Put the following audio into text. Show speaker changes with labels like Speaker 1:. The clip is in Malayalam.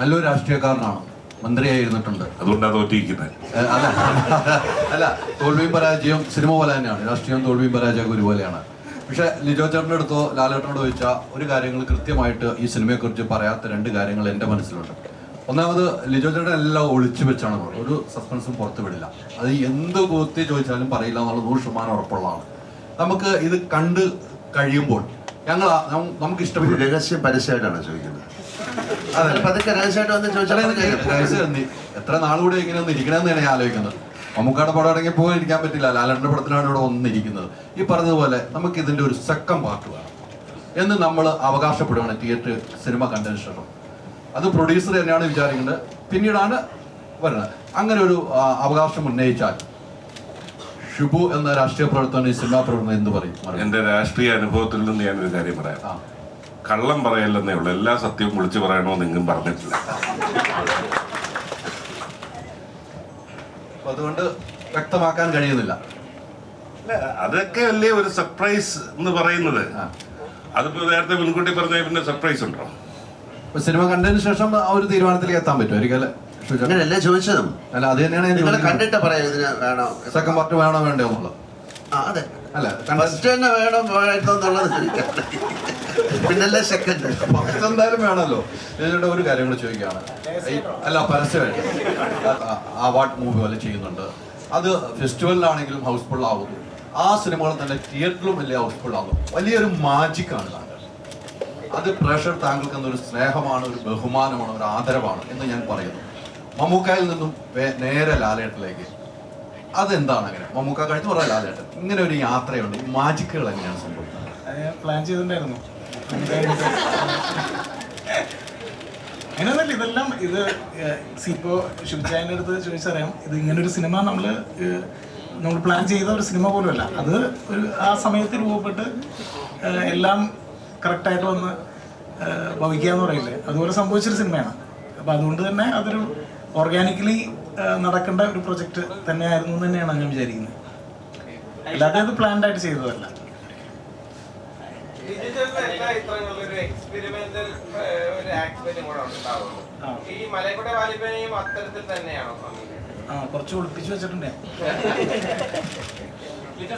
Speaker 1: നല്ലൊരു രാഷ്ട്രീയക്കാരനാണ്. മന്ത്രിയായിരുന്നിട്ടുണ്ട്.
Speaker 2: അതുകൊണ്ടാണ് തോറ്റിരിക്കുന്നത്
Speaker 1: അല്ല. അല്ല തോൽവിയും പരാജയം സിനിമ പോലെ തന്നെയാണ്. രാഷ്ട്രീയം തോൽവിയും പരാജയം ഒരുപോലെയാണ്. പക്ഷെ ലിജോ ചേട്ടന്റെ അടുത്തോ ലാലേട്ടനോട് ചോദിച്ചാൽ ഒരു കാര്യങ്ങൾ കൃത്യമായിട്ട് ഈ സിനിമയെക്കുറിച്ച് പറയാത്ത രണ്ട് കാര്യങ്ങൾ എന്റെ മനസ്സിലുണ്ട്. ഒന്നാമത് ലിജോ ചേട്ടൻ എല്ലാം ഒളിച്ചു വെച്ചാണ് ഒരു സസ്പെൻസും പുറത്തു വിടില്ല. അത് എന്ത് കൂത്തി ചോദിച്ചാലും പറയില്ല എന്നുള്ള നൂറ് ശതമാനം ഉറപ്പുള്ളതാണ്. നമുക്ക് ഇത് കണ്ട് കഴിയുമ്പോൾ ഞങ്ങൾ നമുക്ക് ഇഷ്ടപ്പെട്ട
Speaker 3: രഹസ്യം പരസ്യമായിട്ടാണ് ചോദിക്കുന്നത്? പതുക്കെ രഹസ്യമായിട്ട് വന്ന് ചോദിച്ചാൽ?
Speaker 1: എത്ര നാളുകൂടെ ഇങ്ങനെ ഒന്ന് ഇരിക്കണമെന്നാണ് ഞാൻ ആലോചിക്കുന്നത്. മമ്മൂക്കാട് പടം ഇറങ്ങി പോയി ഇരിക്കാൻ പറ്റില്ല. ലാലന്റെ പടത്തിലാണ് ഇവിടെ വന്നിരിക്കുന്നത് ഈ പറഞ്ഞതുപോലെ നമുക്ക് ഇതിന്റെ ഒരു സെക്കൻഡ് പാർട്ട് വേണം. എന്ന് നമ്മൾ അവകാശപ്പെടുകയാണ് തിയേറ്റർ സിനിമ കണ്ടതിന് ശേഷം അത് പ്രൊഡ്യൂസർ തന്നെയാണ് വിചാരിക്കുന്നത്. പിന്നീടാണ് വരുന്നത്. അങ്ങനെ ഒരു അവകാശം ഉന്നയിച്ചാൽ ഷിബു എന്ന രാഷ്ട്രീയ പ്രവർത്തനം ഈ സിനിമാ പ്രവർത്തനം എന്ത് പറയും?
Speaker 2: എന്റെ രാഷ്ട്രീയ അനുഭവത്തിൽ നിന്ന് ഞാനൊരു കാര്യം പറയാം. കള്ളം പറയല്ലെന്നേ ഉള്ളൂ. എല്ലാ സത്യവും വിളിച്ചു പറയണമെന്ന് എങ്ങും പറഞ്ഞിട്ടില്ല.
Speaker 1: അതുകൊണ്ട് വ്യക്തമാക്കാൻ കഴിയുന്നില്ല.
Speaker 2: അല്ല, അതൊക്കെ അല്ലേ ഒരു സർപ്രൈസ് എന്ന് പറയുന്നത്. അതിപ്പോ നേരത്തെ മുൻകൂട്ടി പറഞ്ഞ പിന്നെ സർപ്രൈസ് ഉണ്ടോ?
Speaker 1: സിനിമ കണ്ടതിന് ശേഷം ആ ഒരു തീരുമാനത്തിലേക്ക് എത്താൻ പറ്റും ഒരിക്കലും
Speaker 3: അങ്ങനെയല്ലേ ചോദിച്ചതും.
Speaker 1: അല്ല അത് തന്നെയാണ്
Speaker 3: നിങ്ങൾ കണ്ടിട്ട് പറയാം ഇതിന് വേണോ?
Speaker 1: സെക്കൻഡ് പാർട്ട് വേണോ വേണ്ടോ എന്നുള്ളത്.
Speaker 3: ആ അതെ.
Speaker 1: അല്ല
Speaker 3: ഫസ്റ്റ് തന്നെ വേണം വേണ്ടോ എന്നുള്ളത്. പിന്നല്ലേ സെക്കൻഡ്
Speaker 1: എന്തായാലും വേണമല്ലോ. ഇതിലൂടെ ഒരു കാര്യം കൂടെ ചോദിക്കുകയാണ്. അല്ല പരസ്യമായിട്ട്. അവാർഡ് മൂവി പോലെ ചെയ്യുന്നുണ്ട്. അത് ഫെസ്റ്റിവലിലാണെങ്കിലും ഹൗസ്ഫുൾ ആവുന്നു. ആ സിനിമകൾ തന്നെ തിയേറ്ററിലും വലിയ ഹൗസ്ഫുൾ ആകും വലിയൊരു മാജിക്കാണ് താങ്കൾ. അത് പ്രേക്ഷകർ താങ്കൾക്ക് എന്നൊരു സ്നേഹമാണ് ഒരു ബഹുമാനമാണ് ഒരു ആദരവാണ് എന്ന് ഞാൻ പറയുന്നു. മമ്മൂക്കായിൽ നിന്നും നേരെ ലാലേട്ടിലേക്ക് അതെന്താണ് അങ്ങനെ? മമ്മൂക്ക കഴിഞ്ഞ് പറയാം ലാലേട്ടൻ. ഇങ്ങനെ ഒരു യാത്രയുണ്ട്. ഈ മാജിക്കുകൾ എങ്ങനെയാണ് സംഭവിക്കുന്നത്?
Speaker 4: പ്ലാൻ ചെയ്തിട്ടുണ്ടായിരുന്നു. അങ്ങനെയൊന്നുമില്ല ഇതെല്ലാം ഇത് ഇപ്പോൾ ഷിബ്ജാന്റെ അടുത്ത് ചോദിച്ചറിയാം ഇത് ഇങ്ങനൊരു സിനിമ നമ്മൾ നമ്മൾ പ്ലാൻ ചെയ്ത ഒരു സിനിമ പോലുമല്ല. അത് ഒരു ആ സമയത്ത് രൂപപ്പെട്ട് എല്ലാം കറക്റ്റായിട്ട് വന്ന് ഭവിക്കുക എന്ന് പറയില്ലേ? അതുപോലെ സംഭവിച്ചൊരു സിനിമയാണ്. അപ്പോൾ അതുകൊണ്ട് തന്നെ അതൊരു ഓർഗാനിക്കലി നടക്കേണ്ട ഒരു പ്രൊജക്റ്റ് തന്നെയായിരുന്നു എന്ന് തന്നെയാണ് ഞാൻ വിചാരിക്കുന്നത്. അല്ലാതെ അത് പ്ലാൻഡ് ആയിട്ട് ചെയ്തതല്ല
Speaker 5: ഡിജിറ്റലിൽ എല്ലാ ചിത്രങ്ങളിലും ഒരു എക്സ്പെരിമെന്റൽ ഒരു ആക്സ്പെരിമെന്റ് കൂടെ ഉണ്ടാവുള്ളൂ
Speaker 4: ആ. കുറച്ച് ഒളിപ്പിച്ചു വെച്ചിട്ടുണ്ട്.